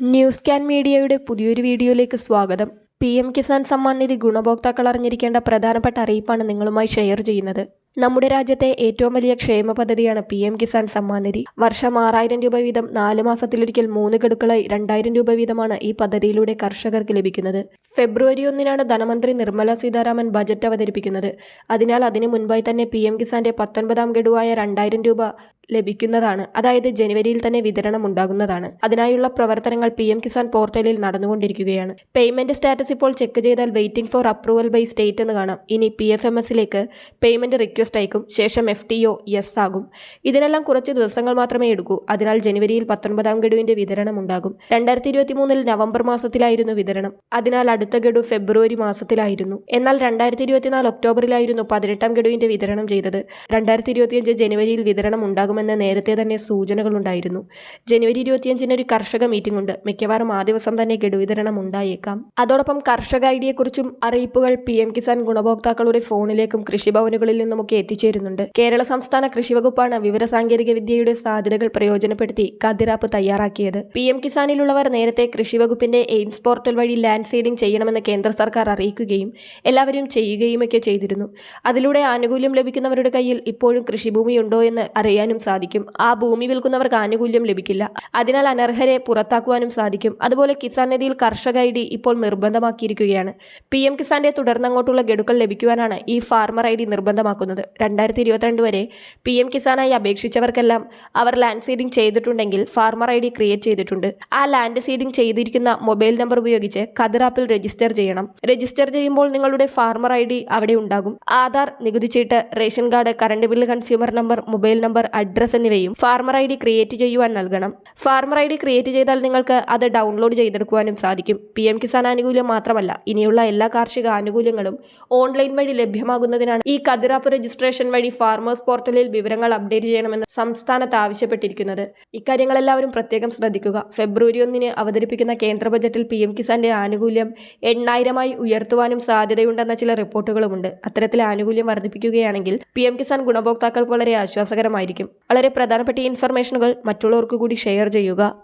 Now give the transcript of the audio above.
News can മീഡിയയുടെ പുതിയൊരു വീഡിയോയിലേക്ക് സ്വാഗതം. പി എം കിസാൻ സമ്മാൻ നിധി ഗുണഭോക്താക്കൾ അറിഞ്ഞിരിക്കേണ്ട പ്രധാനപ്പെട്ട അറിയിപ്പാണ് നിങ്ങളുമായി ഷെയർ ചെയ്യുന്നത്. നമ്മുടെ രാജ്യത്തെ ഏറ്റവും വലിയ ക്ഷേമ പദ്ധതിയാണ് പി എം കിസാൻ സമ്മാൻ നിധി. വർഷം ആറായിരം രൂപ വീതം നാല് മാസത്തിലൊരിക്കൽ മൂന്ന് ഗഡുക്കളായി രണ്ടായിരം രൂപ വീതമാണ് ഈ പദ്ധതിയിലൂടെ കർഷകർക്ക് ലഭിക്കുന്നത്. ഫെബ്രുവരി ഒന്നിനാണ് ധനമന്ത്രി നിർമ്മല സീതാരാമൻ ബജറ്റ് അവതരിപ്പിക്കുന്നത്. അതിനാൽ അതിനു മുൻപായി തന്നെ പി എം കിസാന്റെ പത്തൊൻപതാം ഗഡുവായ രണ്ടായിരം രൂപ ലഭിക്കുന്നതാണ്. അതായത് ജനുവരിയിൽ തന്നെ വിതരണം ഉണ്ടാകുന്നതാണ്. അതിനായുള്ള പ്രവർത്തനങ്ങൾ പി എം കിസാൻ പോർട്ടലിൽ നടന്നുകൊണ്ടിരിക്കുകയാണ്. പേയ്മെന്റ് സ്റ്റാറ്റസ് ഇപ്പോൾ ചെക്ക് ചെയ്താൽ waiting for approval by state എന്ന് കാണാം. ഇനി പി എഫ് എം എസിലേക്ക് പേയ്മെന്റ് റിക്വസ്റ്റ് അയക്കും. ശേഷം എഫ് ടി ഒ യെസ് ആകും. ഇതിനെല്ലാം കുറച്ച് ദിവസങ്ങൾ മാത്രമേ എടുക്കൂ. അതിനാൽ ജനുവരിയിൽ പത്തൊൻപതാം ഗഡുവിന്റെ വിതരണം ഉണ്ടാകും. രണ്ടായിരത്തി ഇരുപത്തി മൂന്നിൽ നവംബർ മാസത്തിലായിരുന്നു വിതരണം. അതിനാൽ അടുത്ത ഗഡു ഫെബ്രുവരി മാസത്തിലായിരുന്നു. എന്നാൽ രണ്ടായിരത്തി ഇരുപത്തിനാല് ഒക്ടോബറിലായിരുന്നു പതിനെട്ടാം ഗഡുവിന്റെ വിതരണം ചെയ്തത്. രണ്ടായിരത്തി ഇരുപത്തിയഞ്ച് ജനുവരിയിൽ വിതരണം ഉണ്ടാകുമെന്ന് നേരത്തെ തന്നെ സൂചനകളുണ്ടായിരുന്നു. ജനുവരി ഇരുപത്തിയഞ്ചിന് ഒരു കർഷക മീറ്റിംഗ് ഉണ്ട്. മിക്കവാറും ആ ദിവസം തന്നെ ഗഡു വിതരണം ഉണ്ടായേക്കാം. അതോടൊപ്പം കർഷക ഐഡിയെക്കുറിച്ചും അറിയിപ്പുകൾ പി എം കിസാൻ ഗുണഭോക്താക്കളുടെ ഫോണിലേക്കും കൃഷിഭവനുകളിൽ നിന്നുമൊക്കെ എത്തിച്ചേരുന്നുണ്ട്. കേരള സംസ്ഥാന കൃഷിവകുപ്പാണ് വിവരസാങ്കേതിക വിദ്യയുടെ സാധ്യതകൾ പ്രയോജനപ്പെടുത്തി കതിരാപ്പ് തയ്യാറാക്കിയത്. പി എം കിസാനിലുള്ളവർ നേരത്തെ കൃഷിവകുപ്പിന്റെ എയിംസ് പോർട്ടൽ വഴി ലാൻഡ് സീഡിംഗ് ചെയ്യണമെന്ന് കേന്ദ്ര സർക്കാർ അറിയിക്കുകയും എല്ലാവരും ചെയ്യുകയുമൊക്കെ ചെയ്തിരുന്നു. അതിലൂടെ ആനുകൂല്യം ലഭിക്കുന്നവരുടെ കയ്യിൽ ഇപ്പോഴും കൃഷിഭൂമിയുണ്ടോ എന്ന് അറിയാനും സാധിക്കും. ആ ഭൂമി വിൽക്കുന്നവർക്ക് ആനുകൂല്യം ലഭിക്കില്ല. അതിനാൽ അനർഹരെ പുറത്താക്കുവാനും സാധിക്കും. അതുപോലെ കിസാൻ നിധിയിൽ കർഷക ഐ ഡി ഇപ്പോൾ നിർബന്ധമാക്കിയിരിക്കുകയാണ്. പി എം കിസാന്റെ തുടർന്നങ്ങോട്ടുള്ള ഗഡുക്കൾ ലഭിക്കുവാനാണ് ഈ ഫാർമർ ഐ ഡി നിർബന്ധമാക്കുന്നത്. രണ്ടായിരത്തി ഇരുപത്തിരണ്ട് വരെ പി എം കിസാനായി അപേക്ഷിച്ചവർക്കെല്ലാം അവർ ലാൻഡ് സീഡിംഗ് ചെയ്തിട്ടുണ്ടെങ്കിൽ ഫാർമർ ഐ ഡി ക്രിയേറ്റ് ചെയ്തിട്ടുണ്ട്. ആ ലാൻഡ് സീഡിംഗ് ചെയ്തിരിക്കുന്ന മൊബൈൽ നമ്പർ ഉപയോഗിച്ച് കതിർ ആപ്പിൽ രജിസ്റ്റർ ചെയ്യണം. രജിസ്റ്റർ ചെയ്യുമ്പോൾ നിങ്ങളുടെ ഫാർമർ ഐ ഡി അവിടെ ഉണ്ടാകും. ആധാർ നികുതി ചീട്ട് ration card current bill consumer number mobile number address എന്നിവയും ഫാർമർ ഐ ഡി ക്രിയേറ്റ് ചെയ്യുവാൻ നൽകണം. ഫാർമർ ഐ ഡി ക്രിയേറ്റ് ചെയ്താൽ നിങ്ങൾക്ക് അത് ഡൗൺലോഡ് ചെയ്തെടുക്കുവാനും സാധിക്കും. പി എം കിസാൻ ആനുകൂല്യം മാത്രമല്ല ഇനിയുള്ള എല്ലാ കാർഷിക ആനുകൂല്യങ്ങളും ഓൺലൈൻ വഴി ലഭ്യമാകുന്നതിനാണ് ഈ കതിറാപ്പ് രജിസ്ട്രേഷൻ വഴി ഫാർമേഴ്സ് പോർട്ടലിൽ വിവരങ്ങൾ അപ്ഡേറ്റ് ചെയ്യണമെന്ന് സംസ്ഥാനത്ത് ആവശ്യപ്പെട്ടിരിക്കുന്നത്. ഇക്കാര്യങ്ങളെല്ലാവരും പ്രത്യേകം ശ്രദ്ധിക്കുക. ഫെബ്രുവരി ഒന്നിന് അവതരിപ്പിക്കുന്ന കേന്ദ്ര ബജറ്റിൽ പി എം കിസാന്റെ ആനുകൂല്യം എണ്ണായിരമായി ഉയർത്തുവാനും സാധ്യതയുണ്ടെന്ന ചില റിപ്പോർട്ടുകളുമുണ്ട്. അത്തരത്തിൽ ആനുകൂല്യം വർദ്ധിപ്പിക്കുകയാണെങ്കിൽ പി എം കിസാൻ ഗുണഭോക്താക്കൾക്ക് വളരെ ആശ്വാസകരമായിരിക്കും. വളരെ പ്രധാനപ്പെട്ട ഇൻഫർമേഷനുകൾ മറ്റുള്ളവർക്ക് കൂടി ഷെയർ ചെയ്യുക.